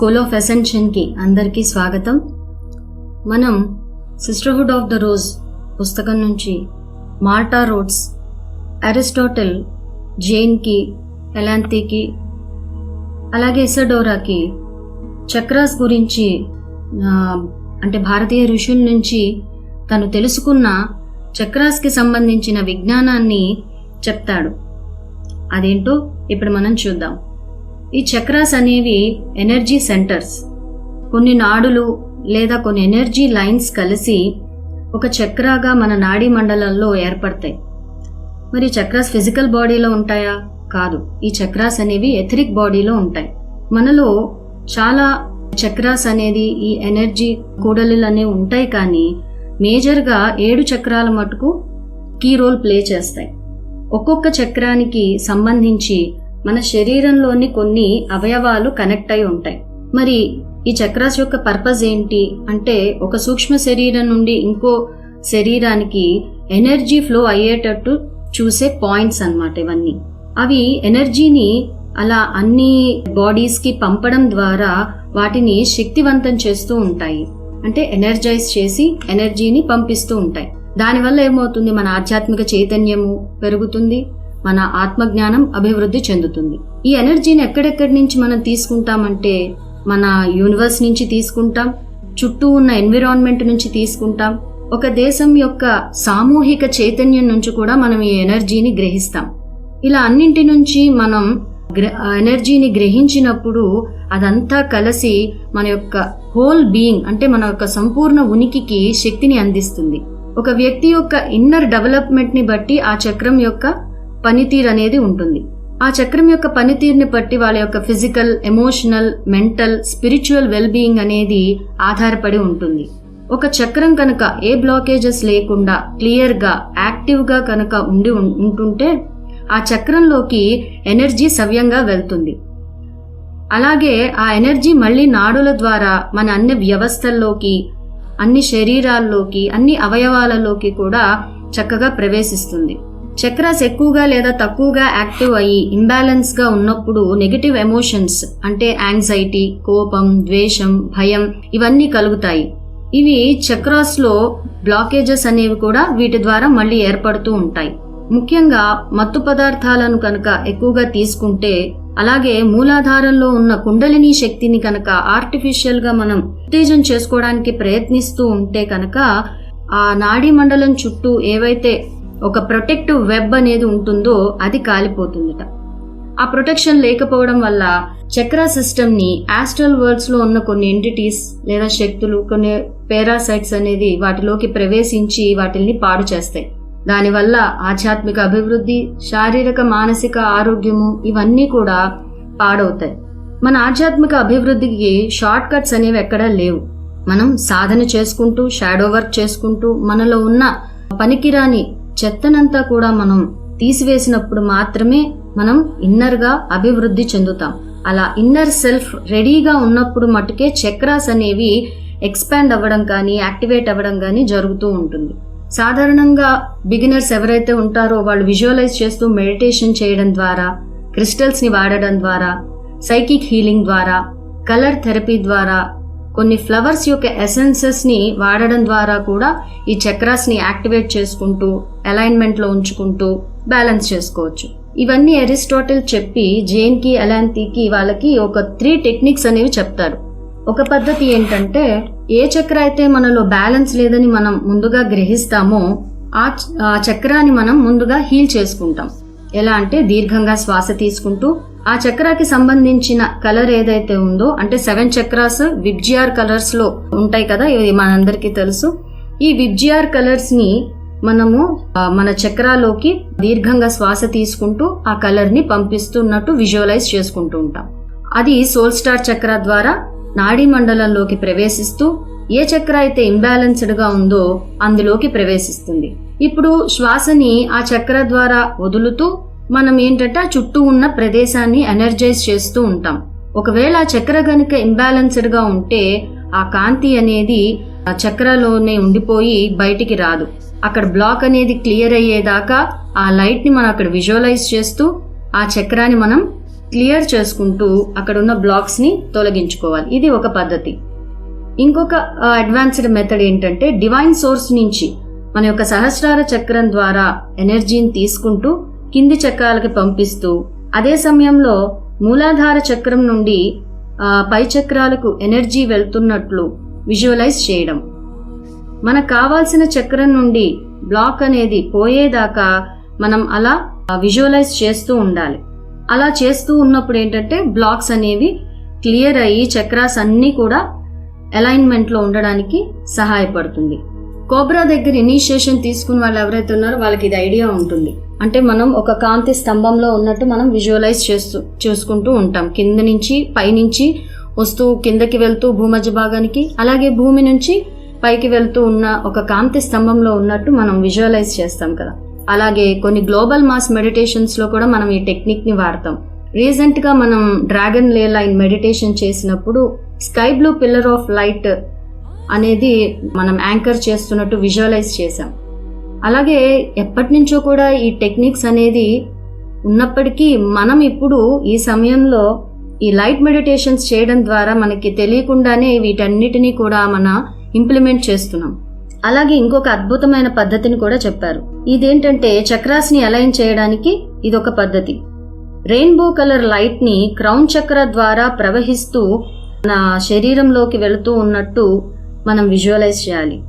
School of అసెన్షన్కి అందరికీ స్వాగతం. మనం సిస్టర్హుడ్ ఆఫ్ ద రోజ్ పుస్తకం నుంచి మార్టా రోడ్స్ అరిస్టాటిల్ జైన్కి ఎలాంతికి అలాగే ఇసడోరాకి చక్రాస్ గురించి అంటే భారతీయ ఋషుల నుంచి తను తెలుసుకున్న చక్రాస్కి సంబంధించిన విజ్ఞానాన్ని చెప్తాడు. అదేంటో ఇప్పుడు మనం చూద్దాం. ఈ చక్రాస్ అనేవి ఎనర్జీ సెంటర్స్. కొన్ని నాడులు లేదా కొన్ని ఎనర్జీ లైన్స్ కలిసి ఒక చక్రాగా మన నాడీ మండలంలో ఏర్పడతాయి. మరి చక్రాస్ ఫిజికల్ బాడీలో ఉంటాయా? కాదు. ఈ చక్రాస్ అనేవి ఎథరిక్ బాడీలో ఉంటాయి. మనలో చాలా చక్రాస్ అనేది ఈ ఎనర్జీ కూడలిలు అనేవి ఉంటాయి కానీ మేజర్గా ఏడు చక్రాల మటుకు కీ రోల్ ప్లే చేస్తాయి. ఒక్కొక్క చక్రానికి సంబంధించి మన శరీరంలోని కొన్ని అవయవాలు కనెక్ట్ అయి ఉంటాయి. మరి ఈ చక్రాస్ యొక్క పర్పస్ ఏంటి? అంటే ఒక సూక్ష్మ శరీరం నుండి ఇంకో శరీరానికి ఎనర్జీ ఫ్లో అయ్యేటట్టు చూసే పాయింట్స్ అన్నమాట ఇవన్నీ. అవి ఎనర్జీని అలా అన్ని బాడీస్కి పంపడం ద్వారా వాటిని శక్తివంతం చేస్తూ ఉంటాయి. అంటే ఎనర్జైజ్ చేసి ఎనర్జీని పంపిస్తూ ఉంటాయి. దానివల్ల ఏమవుతుంది? మన ఆధ్యాత్మిక చైతన్యము పెరుగుతుంది. మన ఆత్మజ్ఞానం అభివృద్ధి చెందుతుంది. ఈ ఎనర్జీని ఎక్కడెక్కడి నుంచి మనం తీసుకుంటామంటే మన యూనివర్స్ నుంచి తీసుకుంటాం చుట్టూ ఉన్న ఎన్విరాన్మెంట్ నుంచి తీసుకుంటాం ఒక దేశం యొక్క సామూహిక చైతన్యం నుంచి కూడా మనం ఈ ఎనర్జీని గ్రహిస్తాం. ఇలా అన్నింటి నుంచి మనం గ్ర- ఎనర్జీని గ్రహించినప్పుడు అదంతా కలిసి మన యొక్క హోల్ బీయింగ్ అంటే మన యొక్క సంపూర్ణ ఉనికికి శక్తిని అందిస్తుంది. ఒక వ్యక్తి యొక్క ఇన్నర్ డెవలప్మెంట్ని బట్టి ఆ చక్రం యొక్క పనితీరు అనేది ఉంటుంది. ఆ చక్రం యొక్క పనితీరుని బట్టి వాళ్ళ యొక్క physical emotional mental spiritual well being అనేది ఆధారపడి ఉంటుంది. ఒక చక్రం కనుక ఏ బ్లాకేజెస్ లేకుండా క్లియర్గా యాక్టివ్గా కనుక ఉండి ఉం- ఉంటుంటే ఆ చక్రంలోకి ఎనర్జీ సవ్యంగా వెళ్తుంది. అలాగే ఆ ఎనర్జీ మళ్ళీ నాడుల ద్వారా మన అన్ని వ్యవస్థల్లోకి అన్ని శరీరాల్లోకి అన్ని అవయవాలలోకి కూడా చక్కగా ప్రవేశిస్తుంది. చక్రాస్ ఎక్కువగా లేదా తక్కువగా యాక్టివ్ అయ్యి ఇంబ్యాలెన్స్గా ఉన్నప్పుడు నెగటివ్ ఎమోషన్స్ అంటే యాంగ్జైటీ కోపం ద్వేషం భయం ఇవన్నీ కలుగుతాయి. ఇవి చక్రాస్లో బ్లాకేజెస్ అనేవి కూడా వీటి ద్వారా మళ్ళీ ఏర్పడుతూ ఉంటాయి. ముఖ్యంగా మత్తు పదార్థాలను కనుక ఎక్కువగా తీసుకుంటే అలాగే మూలాధారంలో ఉన్న కుండలిని శక్తిని కనుక ఆర్టిఫిషియల్గా మనం ఉత్తేజం చేసుకోవడానికి ప్రయత్నిస్తూ ఉంటే కనుక ఆ నాడీ మండలం చుట్టూ ఏవైతే ఒక ప్రొటెక్టివ్ వెబ్ అనేది ఉంటుందో అది కాలిపోతుందట. ఆ ప్రొటెక్షన్ లేకపోవడం వల్ల చక్ర సిస్టమ్ని ఆస్ట్రల్ వరల్డ్స్లో ఉన్న కొన్ని ఎంటిటీస్ లేదా శక్తులు కొన్ని పేరాసైట్స్ అనేది వాటిలోకి ప్రవేశించి వాటిల్ని పాడు చేస్తాయి. దానివల్ల ఆధ్యాత్మిక అభివృద్ధి శారీరక మానసిక ఆరోగ్యము ఇవన్నీ కూడా పాడవుతాయి. మన ఆధ్యాత్మిక అభివృద్ధికి షార్ట్ కట్స్ అనేవి ఎక్కడా లేవు. మనం సాధన చేసుకుంటూ షాడో వర్క్ చేసుకుంటూ మనలో ఉన్న పనికిరాని చెత్తనంతా కూడా మనం తీసివేసినప్పుడు మాత్రమే మనం ఇన్నర్గా అభివృద్ధి చెందుతాం. అలా ఇన్నర్ సెల్ఫ్ రెడీగా ఉన్నప్పుడు మటుకే చక్రాస్ అనేవి ఎక్స్పాండ్ అవ్వడం కానీ యాక్టివేట్ అవ్వడం కానీ జరుగుతూ ఉంటుంది. సాధారణంగా బిగినర్స్ ఎవరైతే ఉంటారో వాళ్ళు విజువలైజ్ చేస్తూ మెడిటేషన్ చేయడం ద్వారా క్రిస్టల్స్ని వాడడం ద్వారా సైకిక్ హీలింగ్ ద్వారా కలర్ థెరపీ ద్వారా కొన్ని ఫ్లవర్స్ యొక్క ఎసెన్సెస్ని వాడడం ద్వారా కూడా ఈ చక్రాస్ని యాక్టివేట్ చేసుకుంటూ అలైన్మెంట్లో ఉంచుకుంటూ బ్యాలెన్స్ చేసుకోవచ్చు. ఇవన్నీ అరిస్టాటిల్ చెప్పి జైన్కి అలాంతికి వాళ్ళకి ఒక త్రీ టెక్నిక్స్ అనేవి చెప్తారు. ఒక పద్ధతి ఏంటంటే ఏ చక్ర అయితే మనలో బ్యాలెన్స్ లేదని మనం ముందుగా గ్రహిస్తామో ఆ ఆ చక్రాన్ని మనం ముందుగా హీల్ చేసుకుంటాం. ఎలా అంటే దీర్ఘంగా శ్వాస తీసుకుంటూ ఆ చక్రాకి సంబంధించిన కలర్ ఏదైతే ఉందో అంటే సెవెన్ చక్రాస్ విబ్జిఆర్ కలర్స్లో ఉంటాయి కదా ఇది మనందరికీ తెలుసు. ఈ విబ్జిఆర్ కలర్స్ని మనము మన చక్రాలోకి దీర్ఘంగా శ్వాస తీసుకుంటూ ఆ కలర్ని పంపిస్తున్నట్టు విజువలైజ్ చేసుకుంటూ ఉంటాం. అది సోల్ స్టార్ చక్ర ద్వారా నాడీ మండలంలోకి ప్రవేశిస్తూ ఏ చక్ర అయితే ఇంబ్యాలెన్స్డ్గా ఉందో అందులోకి ప్రవేశిస్తుంది. ఇప్పుడు శ్వాసని ఆ చక్ర ద్వారా వదులుతూ మనం ఏంటంటే? ఆ చుట్టూ ఉన్న ప్రదేశాన్ని ఎనర్జైజ్ చేస్తూ ఉంటాం. ఒకవేళ ఆ చక్ర గనుక ఇంబ్యాలెన్స్డ్గా ఉంటే ఆ కాంతి అనేది ఆ చక్రలోనే ఉండిపోయి బయటికి రాదు. అక్కడ బ్లాక్ అనేది క్లియర్ అయ్యేదాకా ఆ లైట్ని మనం అక్కడ విజువలైజ్ చేస్తూ ఆ చక్రాన్ని మనం క్లియర్ చేసుకుంటూ అక్కడ ఉన్న బ్లాక్స్ని తొలగించుకోవాలి. ఇది ఒక పద్ధతి. ఇంకొక అడ్వాన్స్డ్ మెథడ్ ఏంటంటే డివైన్ సోర్స్ నుంచి మన యొక్క సహస్రార చక్రం ద్వారా ఎనర్జీని తీసుకుంటూ కింది చక్రాలకి పంపిస్తూ అదే సమయంలో మూలాధార చక్రం నుండి పై చక్రాలకు ఎనర్జీ వెళ్తున్నట్లు విజువలైజ్ చేయడం. మనకు కావాల్సిన చక్రం నుండి బ్లాక్ అనేది పోయేదాకా మనం అలా విజువలైజ్ చేస్తూ ఉండాలి. అలా చేస్తూ ఉన్నప్పుడు ఏంటంటే బ్లాక్స్ అనేవి క్లియర్ అయ్యి చక్రాస్ అన్నీ కూడా అలైన్మెంట్లో ఉండడానికి సహాయపడుతుంది. కోబ్రా దగ్గర ఇనిషియేషన్ తీసుకున్న వాళ్ళు ఎవరైతే ఉన్నారో వాళ్ళకి ఇది ఐడియా ఉంటుంది. అంటే మనం ఒక కాంతి స్తంభంలో ఉన్నట్టు మనం విజువలైజ్ చేస్తూ చేసుకుంటూ ఉంటాం. కింద నుంచి పైనుంచి వస్తూ కిందకి వెళ్తూ భూమధ్య భాగానికి అలాగే భూమి నుంచి పైకి వెళ్తూ ఉన్న ఒక కాంతి స్తంభంలో ఉన్నట్టు మనం విజువలైజ్ చేస్తాం కదా. అలాగే కొన్ని గ్లోబల్ మాస్ మెడిటేషన్స్లో కూడా మనం ఈ టెక్నిక్ని వాడతాం. రీసెంట్గా మనం డ్రాగన్ లే లైన్ మెడిటేషన్ చేసినప్పుడు sky blue pillar of light అనేది మనం యాంకర్ చేస్తున్నట్టు విజువలైజ్ చేసాం అలాగే ఎప్పటి నుంచో కూడా ఈ టెక్నిక్స్ అనేది ఉన్నప్పటికీ మనం ఇప్పుడు ఈ సమయంలో ఈ లైట్ మెడిటేషన్స్ చేయడం ద్వారా మనకి తెలియకుండానే వీటన్నిటినీ కూడా మన ఇంప్లిమెంట్ చేస్తున్నాం. అలాగే ఇంకొక అద్భుతమైన పద్ధతిని కూడా చెప్పారు. ఇదేంటంటే చక్రాస్ని అలైన్ చేయడానికి ఇదొక పద్ధతి. రెయిన్బో కలర్ లైట్ని క్రౌన్ చక్ర ద్వారా ప్రవహిస్తూ మన శరీరంలోకి వెళుతూ ఉన్నట్టు మనం విజువలైజ్ చేయాలి.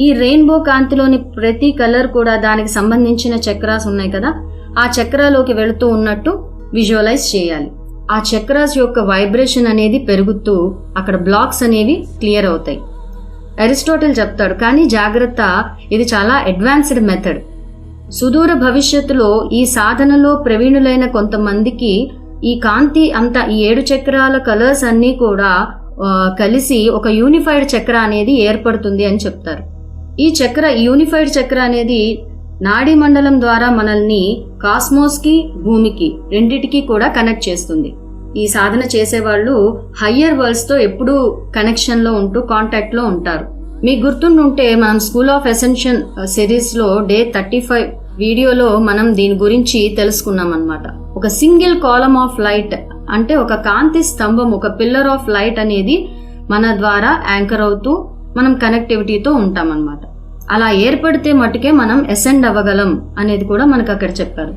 ఈ రెయిన్బో కాంతిలోని ప్రతి కలర్ కూడా దానికి సంబంధించిన చక్రాస్ ఉన్నాయి కదా? ఆ చక్రాలోకి వెళుతూ ఉన్నట్టు విజువలైజ్ చేయాలి. ఆ చక్రాస్ యొక్క వైబ్రేషన్ అనేది పెరుగుతూ అక్కడ బ్లాక్స్ అనేవి క్లియర్ అవుతాయి. అరిస్టోటిల్ చెప్తాడు కానీ జాగ్రత్త ఇది చాలా అడ్వాన్స్డ్ మెథడ్ సుదూర భవిష్యత్తులో ఈ సాధనలో ప్రవీణులైన కొంతమందికి ఈ కాంతి అంత ఈ ఏడు చక్రాల కలర్స్ అన్నీ కూడా కలిసి ఒక యూనిఫైడ్ చక్ర అనేది ఏర్పడుతుంది అని చెప్తారు. ఈ చక్ర యూనిఫైడ్ చక్ర అనేది నాడీ మండలం ద్వారా మనల్ని కాస్మోస్కి భూమికి రెండిటికి కూడా కనెక్ట్ చేస్తుంది. ఈ సాధన చేసేవాళ్ళు హయ్యర్ వరల్డ్స్తో ఎప్పుడూ కనెక్షన్లో ఉంటూ కాంటాక్ట్లో ఉంటారు. మీకు గుర్తుండుంటే మనం స్కూల్ ఆఫ్ ఎసెన్షన్ సిరీస్లో డే థర్టీ ఫైవ్ వీడియోలో మనం దీని గురించి తెలుసుకున్నాం అనమాట ఒక సింగిల్ కాలమ్ ఆఫ్ లైట్ అంటే ఒక కాంతి స్తంభం ఒక పిల్లర్ ఆఫ్ లైట్ అనేది మన ద్వారా యాంకర్ అవుతూ మనం కనెక్టివిటీతో ఉంటాం అన్నమాట అలా ఏర్పడితే మటుకే మనం ఎసెండ్ అవ్వగలం అనేది కూడా మనకు అక్కడ చెప్పారు.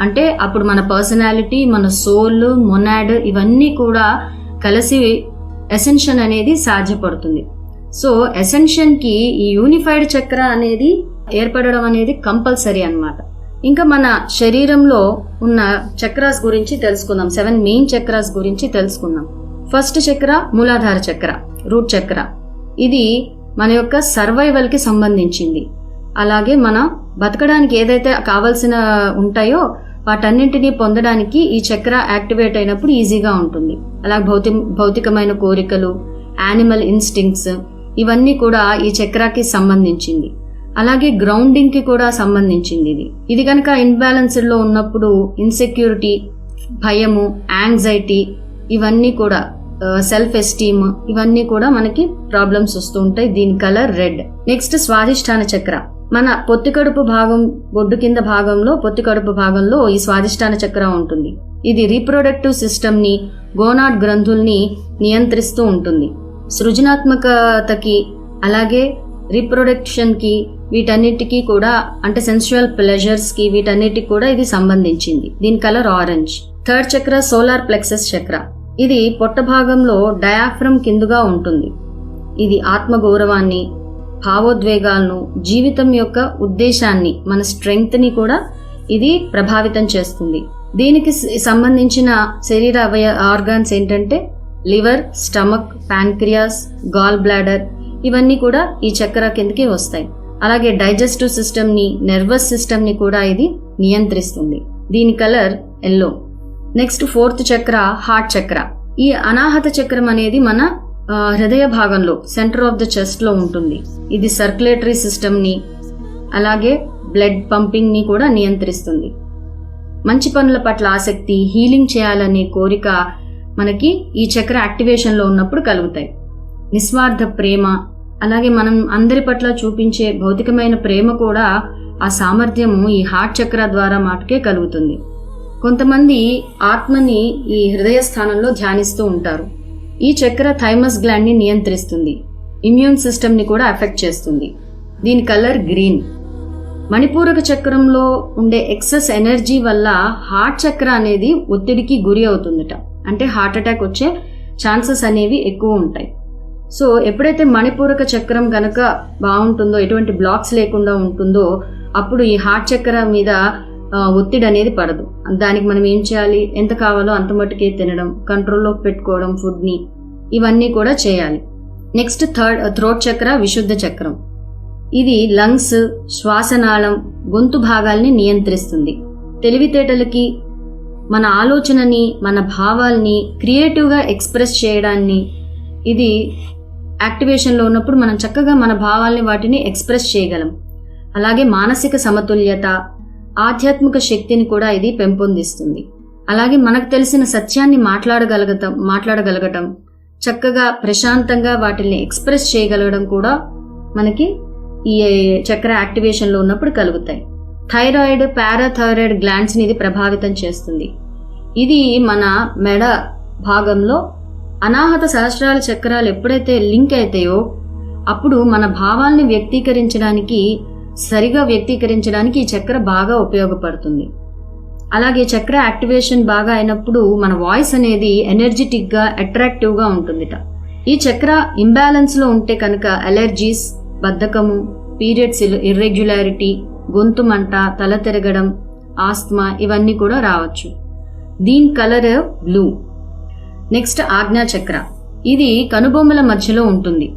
అంటే అప్పుడు మన పర్సనాలిటీ మన సోల్ మొనాడ్ ఇవన్నీ కూడా కలిసి ఎసెన్షన్ అనేది సాధ్యపడుతుంది. సో ఎసెన్షన్కి ఈ యూనిఫైడ్ చక్ర అనేది ఏర్పడడం అనేది కంపల్సరీ అన్నమాట. ఇంకా మన శరీరంలో ఉన్న చక్రాస్ గురించి తెలుసుకుందాం. సెవెన్ మెయిన్ చక్రాస్ గురించి తెలుసుకుందాం. ఫస్ట్ చక్ర మూలాధార చక్ర రూట్ చక్ర. ఇది మన యొక్క సర్వైవల్కి సంబంధించింది. అలాగే మన బతకడానికి ఏదైతే కావాల్సిన ఉంటాయో వాటన్నింటినీ పొందడానికి ఈ చక్ర యాక్టివేట్ అయినప్పుడు ఈజీగా ఉంటుంది. అలాగే భౌతి భౌతికమైన కోరికలు యానిమల్ ఇన్స్టింగ్స్ ఇవన్నీ కూడా ఈ చక్రాకి సంబంధించింది. అలాగే గ్రౌండింగ్కి కూడా సంబంధించింది ఇది. ఇది కనుక ఇన్బ్యాలెన్స్డ్లో ఉన్నప్పుడు ఇన్సెక్యూరిటీ భయము యాంగ్జైటీ ఇవన్నీ కూడా సెల్ఫ్ ఎస్టీమ్ ఇవన్నీ కూడా మనకి ప్రాబ్లమ్స్ వస్తూ ఉంటాయి. దీని కలర్ రెడ్ నెక్స్ట్ స్వాధిష్టాన చక్ర. మన పొత్తికడుపు భాగం బొడ్డు కింద భాగంలో పొత్తికడుపు భాగంలో ఈ స్వాదిష్టాన చక్ర ఉంటుంది. ఇది రీప్రొడక్టివ్ సిస్టమ్ని గోనాడ్ గ్రంథుల్ని నియంత్రిస్తూ ఉంటుంది. సృజనాత్మకతకి అలాగే రీప్రొడక్షన్కి వీటన్నిటికీ కూడా అంటే సెన్సువల్ ప్లెజర్స్కి వీటన్నిటికి కూడా ఇది సంబంధించింది. దీని colour orange third chakra solar plexus chakra. ఇది పొట్ట భాగంలో డయాఫ్రమ్ కిందుగా ఉంటుంది. ఇది ఆత్మగౌరవాన్ని భావోద్వేగాలను జీవితం యొక్క ఉద్దేశాన్ని మన స్ట్రెంగ్త్ని కూడా ఇది ప్రభావితం చేస్తుంది. దీనికి సంబంధించిన శరీర అవయ ఆర్గాన్స్ ఏంటంటే liver stomach pancreas gall bladder ఇవన్నీ కూడా ఈ చక్ర కిందకి వస్తాయి. అలాగే డైజెస్టివ్ సిస్టమ్ని నర్వస్ సిస్టమ్ని కూడా ఇది నియంత్రిస్తుంది. దీని colour yellow. Next fourth chakra heart chakra. ఈ అనాహత చక్రం అనేది మన హృదయ భాగంలో సెంటర్ ఆఫ్ ద చెస్ట్లో ఉంటుంది. ఇది సర్క్యులేటరీ సిస్టమ్ని అలాగే బ్లడ్ పంపింగ్ని కూడా నియంత్రిస్తుంది. మంచి పనుల పట్ల ఆసక్తి హీలింగ్ చేయాలనే కోరిక మనకి ఈ చక్ర యాక్టివేషన్లో ఉన్నప్పుడు కలుగుతాయి. నిస్వార్థ ప్రేమ అలాగే మనం అందరి పట్ల చూపించే భౌతికమైన ప్రేమ కూడా ఆ సామర్థ్యము ఈ హార్ట్ చక్ర ద్వారా మాటకే కలుగుతుంది. కొంతమంది ఆత్మని ఈ హృదయ స్థానంలో ధ్యానిస్తూ ఉంటారు. ఈ చక్ర థైమస్ గ్లాండ్ని నియంత్రిస్తుంది. ఇమ్యూన్ సిస్టమ్ని కూడా అఫెక్ట్ చేస్తుంది. దీని కలర్ గ్రీన్. మణిపూరక చక్రంలో ఉండే ఎక్సెస్ ఎనర్జీ వల్ల హార్ట్ చక్ర అనేది ఒత్తిడికి గురి అవుతుందట. అంటే హార్ట్ అటాక్ వచ్చే ఛాన్సెస్ అనేవి ఎక్కువ ఉంటాయి. సో ఎప్పుడైతే మణిపూరక చక్రం కనుక బాగుంటుందో ఎటువంటి బ్లాక్స్ లేకుండా ఉంటుందో అప్పుడు ఈ హార్ట్ చక్ర మీద ఒత్తిడి అనేది పడదు. దానికి మనం ఏం చేయాలి? ఎంత కావాలో అంత మట్టుకే తినడం కంట్రోల్లో పెట్టుకోవడం ఫుడ్ని ఇవన్నీ కూడా చేయాలి. నెక్స్ట్ థర్డ్ థ్రోట్ చక్ర విశుద్ధ చక్రం. ఇది లంగ్స్ శ్వాసనాళం గొంతు భాగాల్ని నియంత్రిస్తుంది. తెలివితేటలకి మన ఆలోచనని మన భావాల్ని క్రియేటివ్గా ఎక్స్ప్రెస్ చేయడాన్ని ఇది యాక్టివేషన్లో ఉన్నప్పుడు మనం చక్కగా మన భావాల్ని వాటిని ఎక్స్ప్రెస్ చేయగలం. అలాగే మానసిక సమతుల్యత ఆధ్యాత్మిక శక్తిని కూడా ఇది పెంపొందిస్తుంది. అలాగే మనకు తెలిసిన సత్యాన్ని మాట్లాడగలగటం మాట్లాడగలగటం చక్కగా ప్రశాంతంగా వాటిని ఎక్స్ప్రెస్ చేయగలగడం కూడా మనకి ఈ చక్ర యాక్టివేషన్లో ఉన్నప్పుడు కలుగుతాయి. థైరాయిడ్ పారాథైరాయిడ్ గ్లాండ్స్ని ఇది ప్రభావితం చేస్తుంది. ఇది మన మెడ భాగంలో అనాహత సహస్రాల చక్రాలు ఎప్పుడైతే లింక్ అవుతాయో అప్పుడు మన భావాల్ని వ్యక్తీకరించడానికి సరిగా వ్యక్తీకరించడానికి ఈ చక్ర బాగా ఉపయోగపడుతుంది. అలాగే చక్ర యాక్టివేషన్ బాగా అయినప్పుడు మన వాయిస్ అనేది ఎనర్జెటిక్గా అట్రాక్టివ్గా ఉంటుందిట. ఈ చక్ర ఇంబ్యాలెన్స్లో ఉంటే కనుక అలర్జీస్ బద్ధకము పీరియడ్స్ ఇర్రెగ్యులారిటీ గొంతు మంట తల తిరగడం ఆస్మా ఇవన్నీ కూడా రావచ్చు. దీని కలర్ బ్లూ. నెక్స్ట్ ఆజ్ఞాచక్ర ఇది కనుబొమ్మల మధ్యలో ఉంటుంది.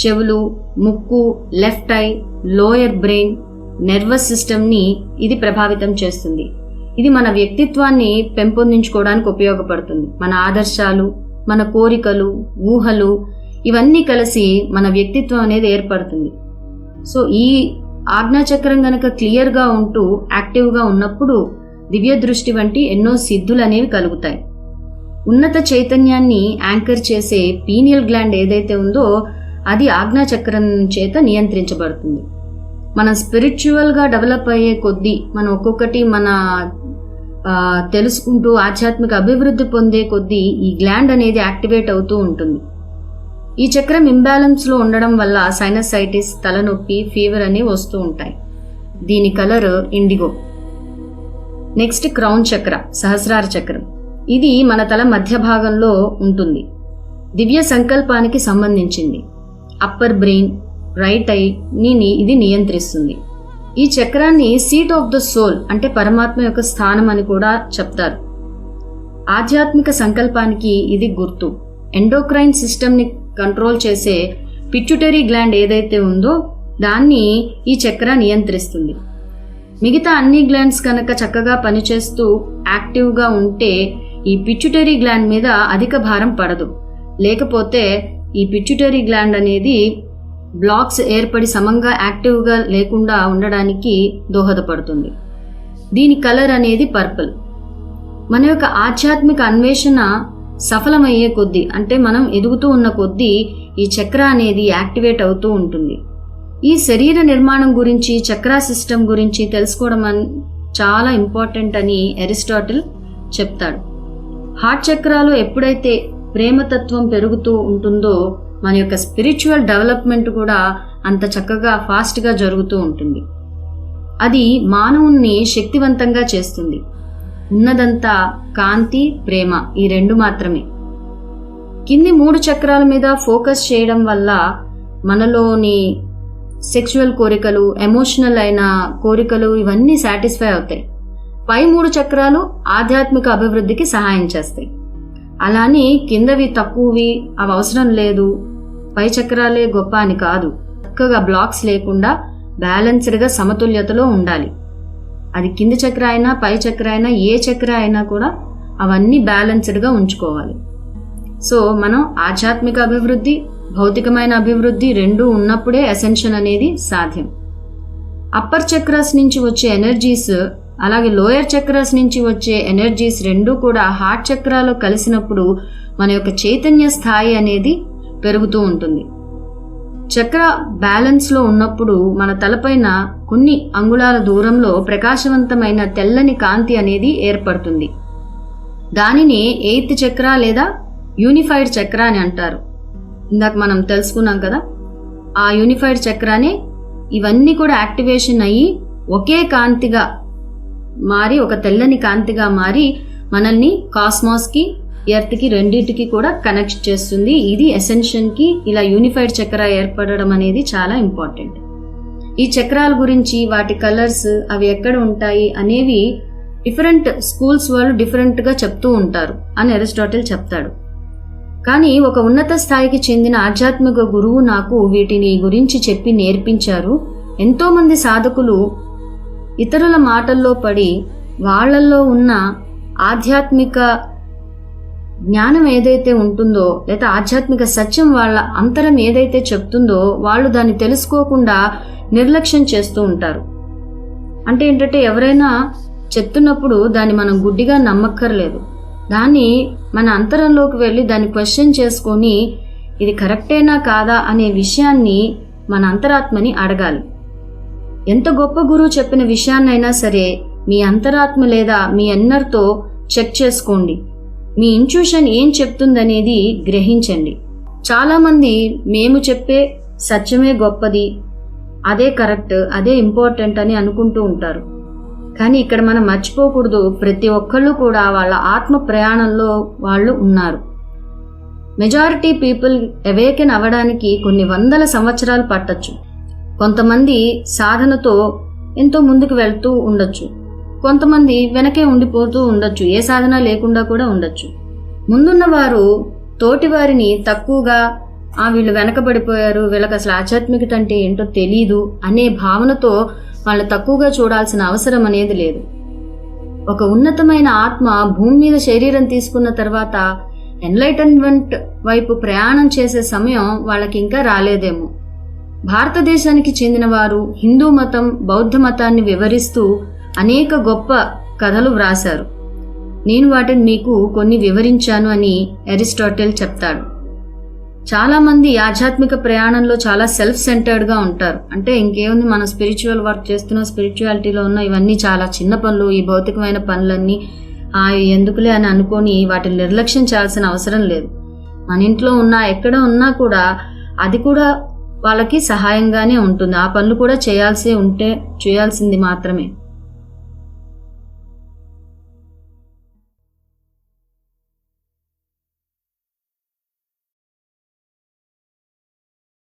చెవులు ముక్కు left eye lower brain nervous సిస్టమ్ని ఇది ప్రభావితం చేస్తుంది. ఇది మన వ్యక్తిత్వాన్ని పెంపొందించుకోవడానికి ఉపయోగపడుతుంది. మన ఆదర్శాలు మన కోరికలు ఊహలు ఇవన్నీ కలిసి మన వ్యక్తిత్వం అనేది ఏర్పడుతుంది. సో ఈ ఆజ్ఞాచక్రం గనక క్లియర్గా ఉంటూ యాక్టివ్గా ఉన్నప్పుడు దివ్య దృష్టి వంటి ఎన్నో సిద్ధులు అనేవి కలుగుతాయి. ఉన్నత చైతన్యాన్ని యాంకర్ చేసే పీనియల్ గ్లాండ్ ఏదైతే ఉందో అది ఆజ్ఞాచక్రం చేత నియంత్రించబడుతుంది. మనం స్పిరిచువల్గా డెవలప్ అయ్యే కొద్దీ మనం ఒక్కొక్కటి మన తెలుసుకుంటూ ఆధ్యాత్మిక అభివృద్ధి పొందే కొద్దీ ఈ గ్లాండ్ అనేది యాక్టివేట్ అవుతూ ఉంటుంది. ఈ చక్రం ఇంబ్యాలెన్స్లో ఉండడం వల్ల సైనసైటిస్ తలనొప్పి ఫీవర్ అనేవి వస్తూ ఉంటాయి. దీని colour indigo. Next crown chakra Sahasrara చక్రం. ఇది మన తల మధ్య భాగంలో ఉంటుంది. దివ్య సంకల్పానికి సంబంధించింది. అప్పర్ బ్రెయిన్ రైట్ ఐ ని ఇది నియంత్రిస్తుంది. ఈ చక్రాన్ని సీట్ ఆఫ్ ద సోల్ అంటే పరమాత్మ యొక్క స్థానం అని కూడా చెప్తారు. ఆధ్యాత్మిక సంకల్పానికి ఇది గుర్తు. ఎండోక్రైన్ సిస్టమ్ని కంట్రోల్ చేసే పిట్యుటరీ గ్లాండ్ ఏదైతే ఉందో దాన్ని ఈ చక్ర నియంత్రిస్తుంది. మిగతా అన్ని గ్లాండ్స్ కనుక చక్కగా పనిచేస్తూ యాక్టివ్గా ఉంటే ఈ పిచ్యుటరీ గ్లాండ్ మీద అధిక భారం పడదు. లేకపోతే ఈ పిచ్యుటరీ గ్లాండ్ అనేది బ్లాక్స్ ఏర్పడి సమంగా యాక్టివ్గా లేకుండా ఉండడానికి దోహదపడుతుంది. దీని కలర్ అనేది పర్పుల్ మన యొక్క ఆధ్యాత్మిక అన్వేషణ సఫలమయ్యే కొద్దీ అంటే మనం ఎదుగుతూ ఉన్న కొద్దీ ఈ చక్ర అనేది యాక్టివేట్ అవుతూ ఉంటుంది. ఈ శరీర నిర్మాణం గురించి చక్ర సిస్టమ్ గురించి తెలుసుకోవడం చాలా ఇంపార్టెంట్ అని అరిస్టాటిల్ చెప్తాడు. హార్ట్ చక్రాలు ఎప్పుడైతే ప్రేమతత్వం పెరుగుతూ ఉంటుందో మన యొక్క స్పిరిచువల్ డెవలప్మెంట్ కూడా అంత చక్కగా ఫాస్ట్గా జరుగుతూ ఉంటుంది. అది మానవుణ్ణి శక్తివంతంగా చేస్తుంది. ఉన్నదంతా కాంతి ప్రేమ ఈ రెండు మాత్రమే. కింది మూడు చక్రాల మీద ఫోకస్ చేయడం వల్ల మనలోని సెక్షువల్ కోరికలు ఎమోషనల్ అయిన కోరికలు ఇవన్నీ సాటిస్ఫై అవుతాయి. పై మూడు చక్రాలు ఆధ్యాత్మిక అభివృద్ధికి సహాయం చేస్తాయి. అలాని కిందవి తక్కువవి అవి అవసరం లేదు. పై చక్రాలే గొప్ప అని కాదు. చక్కగా బ్లాక్స్ లేకుండా బ్యాలెన్స్డ్గా సమతుల్యతలో ఉండాలి. అది కింది చక్ర అయినా పై చక్ర అయినా ఏ చక్ర అయినా కూడా అవన్నీ బ్యాలెన్స్డ్గా ఉంచుకోవాలి. సో మనం ఆధ్యాత్మిక అభివృద్ధి భౌతికమైన అభివృద్ధి రెండూ ఉన్నప్పుడే అసెన్షన్ అనేది సాధ్యం. అప్పర్ చక్రాస్ నుంచి వచ్చే ఎనర్జీస్ అలాగే లోయర్ చక్రాస్ నుంచి వచ్చే ఎనర్జీస్ రెండూ కూడా హార్ట్ చక్రాలో కలిసినప్పుడు మన యొక్క చైతన్య స్థాయి అనేది పెరుగుతూ ఉంటుంది. చక్ర బ్యాలెన్స్లో ఉన్నప్పుడు మన తలపైన కొన్ని అంగుళాల దూరంలో ప్రకాశవంతమైన తెల్లని కాంతి అనేది ఏర్పడుతుంది. దానిని ఎయిత్ చక్ర లేదా యూనిఫైడ్ చక్ర అని అంటారు. ఇందాక మనం తెలుసుకున్నాం కదా ఆ యూనిఫైడ్ చక్రానే ఇవన్నీ కూడా యాక్టివేషన్ అయ్యి ఒకే కాంతిగా మారి ఒక తెల్లని కాంతిగా మారి మనల్ని కాస్మాస్కి ఎర్త్కి రెండింటికి కూడా కనెక్ట్ చేస్తుంది. ఇది ఎసెన్షన్కి ఇలా యూనిఫైడ్ చక్ర ఏర్పడడం అనేది చాలా ఇంపార్టెంట్ ఈ చక్రాల గురించి వాటి కలర్స్ అవి ఎక్కడ ఉంటాయి అనేవి డిఫరెంట్ స్కూల్స్ వాళ్ళు డిఫరెంట్గా చెప్తూ ఉంటారు అని అరిస్టాటిల్ చెప్తాడు. కానీ ఒక ఉన్నత స్థాయికి చెందిన ఆధ్యాత్మిక గురువు నాకు వీటిని గురించి చెప్పి నేర్పించారు. ఎంతోమంది సాధకులు ఇతరుల మాటల్లో పడి వాళ్ళల్లో ఉన్న ఆధ్యాత్మిక జ్ఞానం ఏదైతే ఉంటుందో లేదా ఆధ్యాత్మిక సత్యం వాళ్ళ అంతరం ఏదైతే చెప్తుందో వాళ్ళు దాన్ని తెలుసుకోకుండా నిర్లక్ష్యం చేస్తూ ఉంటారు. అంటే ఏంటంటే ఎవరైనా చెప్తున్నప్పుడు దాన్ని మనం గుడ్డిగా నమ్మక్కర్లేదు. దాన్ని మన అంతరంలోకి వెళ్ళి దాన్ని క్వశ్చన్ చేసుకొని ఇది కరెక్టేనా కాదా అనే విషయాన్ని మన అంతరాత్మని అడగాలి. ఎంత గొప్ప గురువు చెప్పిన విషయాన్నైనా సరే మీ అంతరాత్మ లేదా మీ ఎన్నర్తో చెక్ చేసుకోండి. మీ ఇంట్యూషన్ ఏం చెప్తుందనేది గ్రహించండి. చాలామంది మేము చెప్పే సత్యమే గొప్పది అదే కరెక్ట్ అదే ఇంపార్టెంట్ అని అనుకుంటూ ఉంటారు. కానీ ఇక్కడ మనం మర్చిపోకూడదు ప్రతి ఒక్కళ్ళు కూడా వాళ్ళ ఆత్మ ప్రయాణంలో వాళ్ళు ఉన్నారు. మెజారిటీ పీపుల్ అవేకెన్ అవ్వడానికి కొన్ని వందల సంవత్సరాలు పట్టచ్చు. కొంతమంది సాధనతో ఎంతో ముందుకు వెళ్తూ ఉండొచ్చు. కొంతమంది వెనకే ఉండిపోతూ ఉండొచ్చు. ఏ సాధన లేకుండా కూడా ఉండొచ్చు. ముందున్న వారు తోటి వారిని తక్కువగా ఆ వీళ్ళు వెనకబడిపోయారు వీళ్ళకి అసలు ఆధ్యాత్మికత అంటే ఏంటో తెలీదు అనే భావనతో వాళ్ళు తక్కువగా చూడాల్సిన అవసరం అనేది లేదు. ఒక ఉన్నతమైన ఆత్మ భూమి మీద శరీరం తీసుకున్న తర్వాత ఎన్లైటన్మెంట్ వైపు ప్రయాణం చేసే సమయం వాళ్ళకి ఇంకా రాలేదేమో. భారతదేశానికి చెందిన వారు హిందూ మతం బౌద్ధ మతాన్ని వివరిస్తూ అనేక గొప్ప కథలు వ్రాశారు. నేను వాటిని మీకు కొన్ని వివరించాను అని అరిస్టాటిల్ చెప్తాడు. చాలామంది ఆధ్యాత్మిక ప్రయాణంలో చాలా సెల్ఫ్ సెంటర్డ్గా ఉంటారు. అంటే ఇంకేముంది మనం స్పిరిచువల్ వర్క్ చేస్తున్న స్పిరిచువాలిటీలో ఉన్న ఇవన్నీ చాలా చిన్న పనులు ఈ భౌతికమైన పనులన్నీ ఆ ఎందుకులే అని అనుకొని వాటిని నిర్లక్ష్యం చేయాల్సిన అవసరం లేదు. మన ఇంట్లో ఉన్నా ఎక్కడ ఉన్నా కూడా అది కూడా వాళ్ళకి సహాయంగానే ఉంటుంది. ఆ పనులు కూడా చేయాల్సి ఉంటే చేయాల్సింది మాత్రమే.